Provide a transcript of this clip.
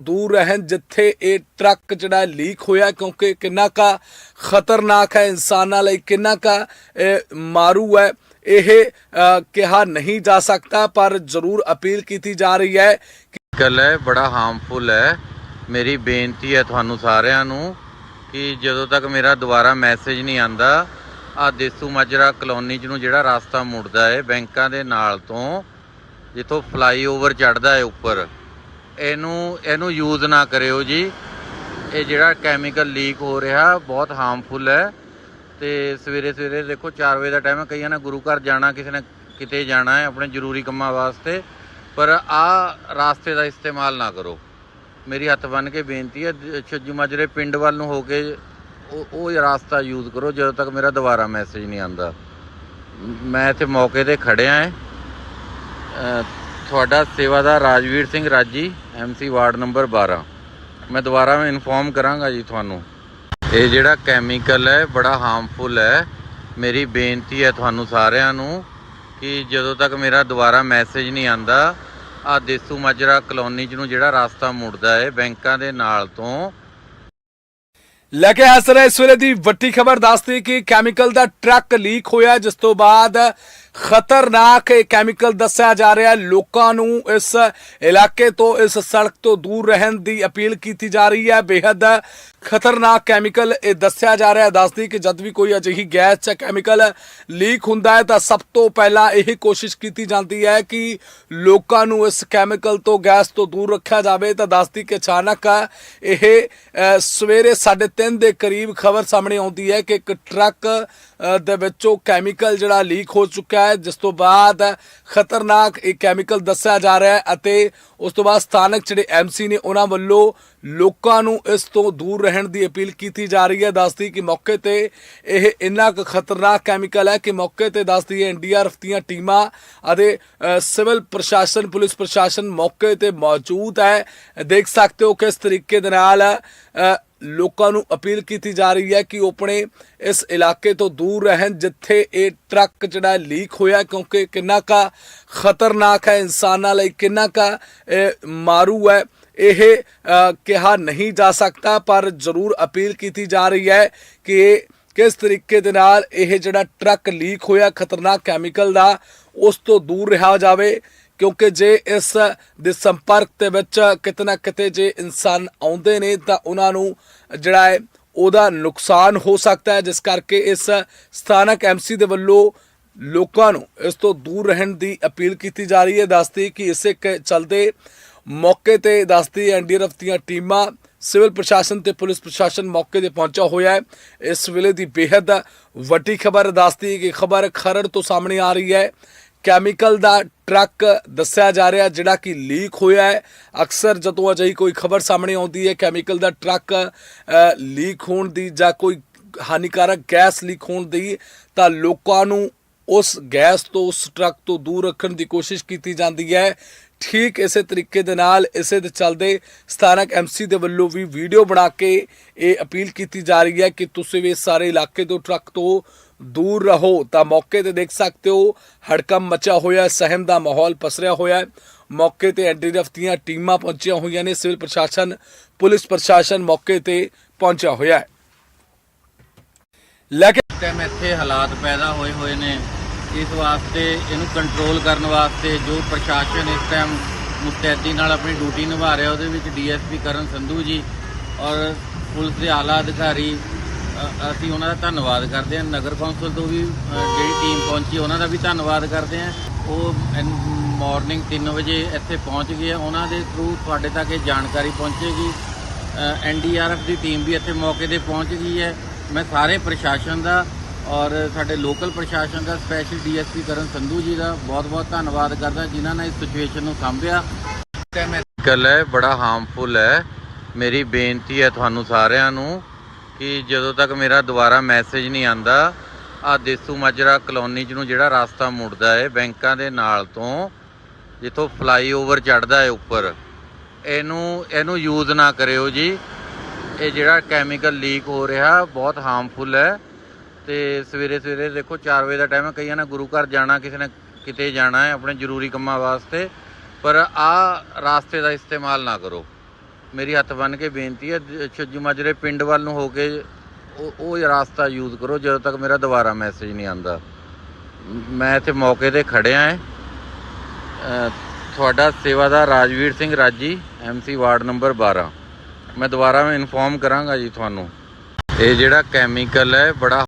ਦੂਰ ਰਹਿਣ ਜਿੱਥੇ ਇਹ ਟਰੱਕ ਜਿਹੜਾ ਲੀਕ ਹੋਇਆ ਕਿਉਂਕਿ ਕਿੰਨਾ ਕਾ ਖਤਰਨਾਕ ਹੈ, ਇਨਸਾਨਾਂ ਲਈ ਕਿੰਨਾ ਕਾ ਮਾਰੂ ਹੈ, ਇਹ ਕਿਹਾ ਨਹੀਂ ਜਾ ਸਕਦਾ, ਪਰ ਜ਼ਰੂਰ ਅਪੀਲ ਕੀਤੀ ਜਾ ਰਹੀ ਹੈ ਗੱਲ ਹੈ, ਬੜਾ ਹਾਰਮਫੁਲ ਹੈ। ਮੇਰੀ ਬੇਨਤੀ ਹੈ ਤੁਹਾਨੂੰ ਸਾਰਿਆਂ ਨੂੰ ਕਿ ਜਦੋਂ ਤੱਕ ਮੇਰਾ ਦੁਬਾਰਾ ਮੈਸੇਜ ਨਹੀਂ ਆਂਦਾ ਆ ਦੇਸੂ ਮਾਜਰਾ ਕਲੋਨੀ ਚ ਨੂੰ ਜਿਹੜਾ ਰਸਤਾ ਮੁੜਦਾ ਹੈ, ਬੈਂਕਾਂ ਦੇ ਨਾਲ ਤੋਂ, ਜਿੱਥੋਂ ਫਲਾਈਓਵਰ ਚੜਦਾ ਹੈ ਉੱਪਰ ਇਹਨੂੰ ਇਹਨੂੰ ਯੂਜ਼ ਨਾ ਕਰਿਓ ਜੀ। ਇਹ ਜਿਹੜਾ ਕੈਮੀਕਲ ਲੀਕ ਹੋ ਰਿਹਾ, ਬਹੁਤ ਹਾਰਮਫੁਲ ਹੈ। ਤੇ ਸਵੇਰੇ ਸਵੇਰੇ ਦੇਖੋ 4 ਵਜੇ ਦਾ ਟਾਈਮ ਹੈ, ਕਈਆਂ ਨੇ ਗੁਰੂ ਘਰ ਜਾਣਾ, ਕਿਸੇ ਨੇ ਕਿਤੇ ਜਾਣਾ ਹੈ, ਆਪਣੇ ਜ਼ਰੂਰੀ ਕੰਮਾਂ ਵਾਸਤੇ। ਪਰ ਆ ਰਾਸਤੇ ਦਾ ਇਸਤੇਮਾਲ ਨਾ ਕਰੋ। ਮੇਰੀ ਹੱਥ ਬੰਨ ਕੇ ਬੇਨਤੀ ਹੈ ਦ- ਛੱਜੂ ਮਾਜਰੇ ਪਿੰਡ ਵੱਲ ਨੂੰ ਹੋ ਕੇ ਉਹ ਉਹ ਰਾਸਤਾ ਯੂਜ਼ ਕਰੋ, ਜਦੋਂ ਤੱਕ ਮੇਰਾ ਦੁਬਾਰਾ ਮੈਸੇਜ ਨਹੀਂ ਆਂਦਾ ਮੈਂ ਇੱਥੇ ਮੌਕੇ ਤੇ ਖੜਿਆ ਹਾਂ। ਤੁਹਾਡਾ ਸੇਵਾਦਾਰ ਰਾਜਵੀਰ ਸਿੰਘ ਰਾਜੀ। ਐਮਸੀ ਵਾਰਡ ਨੰਬਰ 12 ਮੈਂ ਦੁਬਾਰਾ ਮੈਂ ਇਨਫੋਰਮ ਕਰਾਂਗਾ ਜੀ ਤੁਹਾਨੂੰ। ਇਹ ਜਿਹੜਾ ਕੈਮੀਕਲ ਹੈ, ਬੜਾ ਹਾਰਮਫੁਲ ਹੈ। ਮੇਰੀ ਬੇਨਤੀ ਹੈ ਤੁਹਾਨੂੰ ਸਾਰਿਆਂ ਨੂੰ ਕਿ ਜਦੋਂ ਤੱਕ ਮੇਰਾ ਦੁਬਾਰਾ ਮੈਸੇਜ ਨਹੀਂ ਆਂਦਾ ਆ ਦੇਸੂ ਮਾਜਰਾ ਕਲੋਨੀ ਚ ਨੂੰ ਜਿਹੜਾ ਰਸਤਾ ਮੁੜਦਾ ਹੈ, ਬੈਂਕਾਂ ਦੇ ਨਾਲ ਤੋਂ। ਲੈ ਕੇ ਹਾਜ਼ਰ ਇਸ ਵੇਲੇ ਦੀ ਵੱਡੀ ਖਬਰ, ਦੱਸਦੀ ਕਿ ਕੈਮੀਕਲ ਦਾ ਟਰੱਕ ਲੀਕ ਹੋਇਆ, ਜਿਸ ਤੋਂ ਬਾਅਦ ਖਤਰਨਾਕ ਇਹ ਕੈਮੀਕਲ ਦੱਸਿਆ ਜਾ ਰਿਹਾ ਹੈ। ਲੋਕਾਂ ਨੂੰ ਇਸ ਇਲਾਕੇ ਤੋਂ, ਇਸ ਸੜਕ ਤੋਂ ਦੂਰ ਰਹਿਣ ਦੀ ਅਪੀਲ ਕੀਤੀ ਜਾ ਰਹੀ ਹੈ। ਬੇहद ਖਤਰਨਾਕ ਕੈਮੀਕਲ ਇਹ ਦੱਸਿਆ ਜਾ ਰਿਹਾ ਹੈ ਦੱਸਦੀ ਕਿ ਜਦ ਵੀ ਕੋਈ ਅਜਿਹੀ ਗੈਸ ਜਾਂ ਕੈਮੀਕਲ ਲੀਕ ਹੁੰਦਾ ਹੈ ਤਾਂ ਸਭ ਤੋਂ ਪਹਿਲਾਂ ਇਹ ਕੋਸ਼ਿਸ਼ ਕੀਤੀ ਜਾਂਦੀ ਹੈ ਕਿ ਲੋਕਾਂ ਨੂੰ ਇਸ ਕੈਮੀਕਲ ਤੋਂ ਗੈਸ ਤੋਂ ਦੂਰ ਰੱਖਿਆ ਜਾਵੇ। ਤਾਂ ਦੱਸਦੀ ਕਿ ਅਚਾਨਕ ਇਹ ਅ, ਸਵੇਰੇ 3:30 ਦੇ ਕਰੀਬ ਖਬਰ ਸਾਹਮਣੇ ਆਉਂਦੀ ਹੈ ਕਿ ਇੱਕ ਟਰੱਕ ਦੇ ਵਿੱਚੋਂ ਕੈਮੀਕਲ ਜਿਹੜਾ ਲੀਕ ਹੋ ਚੁੱਕਾ ਹੈ ਜਿਸ ਤੋਂ ਬਾਅਦ ਖਤਰਨਾਕ ਇਹ ਕੈਮੀਕਲ ਦੱਸਿਆ ਜਾ ਰਿਹਾ ਹੈ ਅਤੇ ਉਸ ਤੋਂ ਬਾਅਦ ਸਥਾਨਕ ਜਿਹੜੇ ਐਮਸੀ ਨੇ ਉਹਨਾਂ ਵੱਲੋਂ ਲੋਕਾਂ ਨੂੰ ਇਸ ਤੋਂ ਦੂਰ ਰਹਿਣ ਦੀ ਅਪੀਲ ਕੀਤੀ ਜਾ ਰਹੀ ਹੈ। ਦੱਸਦੀ ਕਿ ਮੌਕੇ ਤੇ ਇਹ ਇੰਨਾ ਕੁ ਖਤਰਨਾਕ ਕੈਮੀਕਲ ਹੈ ਕਿ ਮੌਕੇ ਤੇ ਦੱਸਦੀ ਹੈ ਐਨਡੀਆਰਐਫ ਦੀਆਂ ਟੀਮਾਂ ਅਤੇ ਸਿਵਲ ਪ੍ਰਸ਼ਾਸਨ, ਪੁਲਿਸ ਪ੍ਰਸ਼ਾਸਨ ਮੌਕੇ ਤੇ ਮੌਜੂਦ ਹੈ। ਦੇਖ ਸਕਦੇ ਹੋ ਕਿਸ ਤਰੀਕੇ ਦੇ ਨਾਲ ਲੋਕਾਂ ਨੂੰ ਅਪੀਲ ਕੀਤੀ ਜਾ ਰਹੀ ਹੈ ਕਿ ਉਹ ਆਪਣੇ ਇਸ ਇਲਾਕੇ ਤੋਂ ਦੂਰ ਰਹਿਣ, ਜਿੱਥੇ ਇਹ ਟਰੱਕ ਜਿਹੜਾ ਲੀਕ ਹੋਇਆ ਕਿਉਂਕਿ ਕਿੰਨਾ ਕਾ ਖਤਰਨਾਕ ਹੈ, ਇਨਸਾਨਾਂ ਲਈ ਕਿੰਨਾ ਕਾ ਮਾਰੂ ਹੈ, ਇਹ ਕਿਹਾ ਨਹੀਂ ਜਾ ਸਕਦਾ, ਪਰ ਜ਼ਰੂਰ ਅਪੀਲ ਕੀਤੀ ਜਾ ਰਹੀ ਹੈ ਕਿ ਕਿਸ ਤਰੀਕੇ ਦੇ ਨਾਲ ਇਹ ਜਿਹੜਾ ਟਰੱਕ ਲੀਕ ਹੋਇਆ, ਖਤਰਨਾਕ ਕੈਮੀਕਲ ਦਾ, ਉਸ ਤੋਂ ਦੂਰ ਰਿਹਾ ਜਾਵੇ। ਕਿਉਂਕਿ ਜੇ ਇਸ ਦੇ ਸੰਪਰਕ ਦੇ ਵਿੱਚ ਕਿਤੇ ਨਾ ਕਿਤੇ ਜੇ ਇਨਸਾਨ ਆਉਂਦੇ ਨੇ ਤਾਂ ਉਹਨਾਂ ਨੂੰ ਜਿਹੜਾ ਹੈ ਉਹਦਾ ਨੁਕਸਾਨ ਹੋ ਸਕਦਾ ਹੈ, ਜਿਸ ਕਰਕੇ ਇਸ ਸਥਾਨਕ ਐਮਸੀ ਦੇ ਵੱਲੋਂ ਲੋਕਾਂ ਨੂੰ ਇਸ ਤੋਂ ਦੂਰ ਰਹਿਣ ਦੀ ਅਪੀਲ ਕੀਤੀ ਜਾ ਰਹੀ ਹੈ। ਦੱਸਦੀ ਕਿ ਇਸੇ ਕ- ਚਲਦੇ ਮੌਕੇ ਤੇ ਦੱਸਦੀ ਐਨਡੀਆਰਐਫ ਦੀਆਂ ਟੀਮਾਂ, ਸਿਵਲ ਪ੍ਰਸ਼ਾਸਨ ਤੇ ਪੁਲਿਸ ਪ੍ਰਸ਼ਾਸਨ ਮੌਕੇ ਤੇ ਪਹੁੰਚਾ ਹੋਇਆ ਹੈ। ਇਸ ਵੇਲੇ ਦੀ ਬੇहद ਵੱਡੀ ਖਬਰ ਦੱਸਦੀ ਹੈ ਕਿ ਖਬਰ ਖਰੜ ਤੋਂ ਸਾਹਮਣੇ ਆ ਰਹੀ ਹੈ। ਕੈਮੀਕਲ ਦਾ ਟਰੱਕ ਦੱਸਿਆ ਜਾ ਰਿਹਾ ਜਿਹੜਾ ਕਿ ਲੀਕ ਹੋਇਆ ਹੈ। ਅਕਸਰ ਜਦੋਂ ਅਜਿਹੀ ਕੋਈ ਖਬਰ ਸਾਹਮਣੇ ਆਉਂਦੀ ਹੈ, ਕੈਮੀਕਲ ਦਾ ਟਰੱਕ ਲੀਕ ਹੋਣ ਦੀ ਜਾਂ ਕੋਈ ਹਾਨੀਕਾਰਕ ਗੈਸ ਲੀਕ ਹੋਣ ਦੀ, ਤਾਂ ਲੋਕਾਂ ਨੂੰ ਉਸ ਗੈਸ ਤੋਂ, ਉਸ ਟਰੱਕ ਤੋਂ ਦੂਰ ਰੱਖਣ ਦੀ ਕੋਸ਼ਿਸ਼ ਕੀਤੀ ਜਾਂਦੀ ਹੈ। ਠੀਕ ਇਸੇ ਤਰੀਕੇ ਦੇ ਨਾਲ, ਇਸੇ ਦੇ ਚੱਲਦੇ ਸਥਾਨਕ ਐਮਸੀ ਦੇ ਵੱਲੋਂ ਵੀ ਵੀਡੀਓ ਬਣਾ ਕੇ ਇਹ ਅਪੀਲ ਕੀਤੀ ਜਾ ਰਹੀ ਹੈ ਕਿ ਤੁਸੀਂ ਵੀ ਇਸ ਸਾਰੇ ਇਲਾਕੇ ਤੋਂ, ਟਰੱਕ ਤੋਂ ਦੂਰ ਰਹੋ ਤਾਂ ਮੌਕੇ ਤੇ ਦੇਖ ਸਕਦੇ ਹੋ ਹੜਕੰਮ ਮਚਾ ਹੋਇਆ ਸਹਿਮ ਦਾ ਮਾਹੌਲ ਪਸਰਿਆ ਹੋਇਆ ਹੈ। ਮੌਕੇ ਤੇ ਐਨਡੀਆਰਐਫ ਦੀਆਂ ਟੀਮਾਂ ਪਹੁੰਚੀਆਂ ਹੋਈਆਂ ਨੇ, ਸਿਵਲ ਪ੍ਰਸ਼ਾਸਨ, ਪੁਲਿਸ ਪ੍ਰਸ਼ਾਸਨ ਮੌਕੇ ਤੇ ਪਹੁੰਚਿਆ ਹੋਇਆ ਹੈ। ਲੈ ਕੇ ਟਾਈਮ ਇੱਥੇ ਹਾਲਾਤ ਪੈਦਾ ਹੋਏ ਹੋਏ ਨੇ। ਇਸ ਵਾਸਤੇ ਇਹਨੂੰ ਕੰਟਰੋਲ ਕਰਨ ਵਾਸਤੇ ਜੋ ਪ੍ਰਸ਼ਾਸਨ ਇਸ ਟਾਈਮ ਮੁਸਤੈਦੀ ਨਾਲ ਆਪਣੀ ਡਿਊਟੀ ਨਿਭਾ ਰਿਹਾ, ਉਹਦੇ ਵਿੱਚ ਡੀਐਸਪੀ ਕਰਨ ਸੰਧੂ ਜੀ ਔਰ ਪੁਲਿਸ ਦੇ ਆਲਾ ਅਧਿਕਾਰੀ ਅ- ਅਸੀਂ ਉਹਨਾਂ ਦਾ ਧੰਨਵਾਦ ਕਰਦੇ ਹਾਂ। ਨਗਰ ਕੌਂਸਲ ਤੋਂ ਵੀ ਅ, ਜਿਹੜੀ ਟੀਮ ਪਹੁੰਚੀ ਉਹਨਾਂ ਦਾ ਵੀ ਧੰਨਵਾਦ ਕਰਦੇ ਹਾਂ। ਉਹ ਮਾਰਨਿੰਗ 3 ਵਜੇ ਇੱਥੇ ਪਹੁੰਚ ਗਏ ਆ। ਉਹਨਾਂ ਦੇ ਥਰੂ ਤੁਹਾਡੇ ਤੱਕ ਇਹ ਜਾਣਕਾਰੀ ਪਹੁੰਚੇਗੀ। ਐਨਡੀਆਰਐਫ ਦੀ ਟੀਮ ਵੀ ਇੱਥੇ ਮੌਕੇ ਤੇ ਪਹੁੰਚ ਗਈ ਹੈ। ਮੈਂ ਸਾਰੇ ਪ੍ਰਸ਼ਾਸਨ ਦਾ ਔਰ ਸਾਡੇ ਲੋਕਲ ਪ੍ਰਸ਼ਾਸਨ ਦਾ ਸਪੈਸ਼ਲ ਡੀਐਸਪੀ ਕਰਨ ਸੰਧੂ ਜੀ ਦਾ ਬਹੁਤ-ਬਹੁਤ ਧੰਨਵਾਦ ਕਰਦਾ ਜਿਨ੍ਹਾਂ ਨੇ ਇਸ ਸਿਚੁਏਸ਼ਨ ਨੂੰ ਸੰਭਿਆ। ਕੈਮੀਕਲ ਹੈ ਬੜਾ ਹਾਰਮਫੁਲ ਹੈ। ਮੇਰੀ ਬੇਨਤੀ ਹੈ ਤੁਹਾਨੂੰ ਸਾਰਿਆਂ ਨੂੰ ਕਿ ਜਦੋਂ ਤੱਕ ਮੇਰਾ ਦੁਬਾਰਾ ਮੈਸੇਜ ਨਹੀਂ ਆਂਦਾ ਆ ਦੇਸੂ ਮਾਜਰਾ ਕਲੋਨੀ ਚ ਨੂੰ ਜਿਹੜਾ ਰਸਤਾ ਮੁੜਦਾ ਹੈ ਬੈਂਕਾਂ ਦੇ ਨਾਲ ਤੋਂ ਜਿੱਥੋਂ ਫਲਾਈਓਵਰ ਚੜਦਾ ਹੈ ਉੱਪਰ, ਇਹਨੂੰ ਇਹਨੂੰ ਯੂਜ਼ ਨਾ ਕਰਿਓ ਜੀ। ਇਹ ਜਿਹੜਾ ਕੈਮੀਕਲ ਲੀਕ ਹੋ ਰਿਹਾ, ਬਹੁਤ ਹਾਰਮਫੁਲ ਹੈ। ਤੇ ਸਵੇਰੇ ਸਵੇਰੇ ਦੇਖੋ 4 ਵਜੇ ਦਾ ਟਾਈਮ ਹੈ, ਕਈਆਂ ਨੇ ਗੁਰੂ ਘਰ ਜਾਣਾ, ਕਿਸੇ ਨੇ ਕਿਤੇ ਜਾਣਾ ਹੈ ਆਪਣੇ ਜ਼ਰੂਰੀ ਕੰਮਾਂ ਵਾਸਤੇ, ਪਰ ਆ ਰਾਸਤੇ ਦਾ ਇਸਤੇਮਾਲ ਨਾ ਕਰੋ। ਮੇਰੀ ਹੱਥ ਬੰਨ ਕੇ ਬੇਨਤੀ ਹੈ, ਜ- ਛੱਜੂ ਮਾਜਰੇ ਪਿੰਡ ਵੱਲ ਨੂੰ ਹੋ ਕੇ ਉਹ ਉਹ ਰਾਸਤਾ ਯੂਜ਼ ਕਰੋ, ਜਦੋਂ ਤੱਕ ਮੇਰਾ ਦੁਬਾਰਾ ਮੈਸੇਜ ਨਹੀਂ ਆਂਦਾ ਮੈਂ ਇੱਥੇ ਮੌਕੇ ਤੇ ਖੜਿਆ ਹਾਂ। ਤੁਹਾਡਾ ਸੇਵਾਦਾਰ ਰਾਜਵੀਰ ਸਿੰਘ ਰਾਜੀ ਐਮਸੀ ਵਾਰਡ ਨੰਬਰ 12 ਮੈਂ ਦੁਬਾਰਾ ਇਨਫੋਰਮ ਕਰਾਂਗਾ ਜੀ ਤੁਹਾਨੂੰ। ਇਹ ਜਿਹੜਾ ਕੈਮੀਕਲ ਹੈ, ਬੜਾ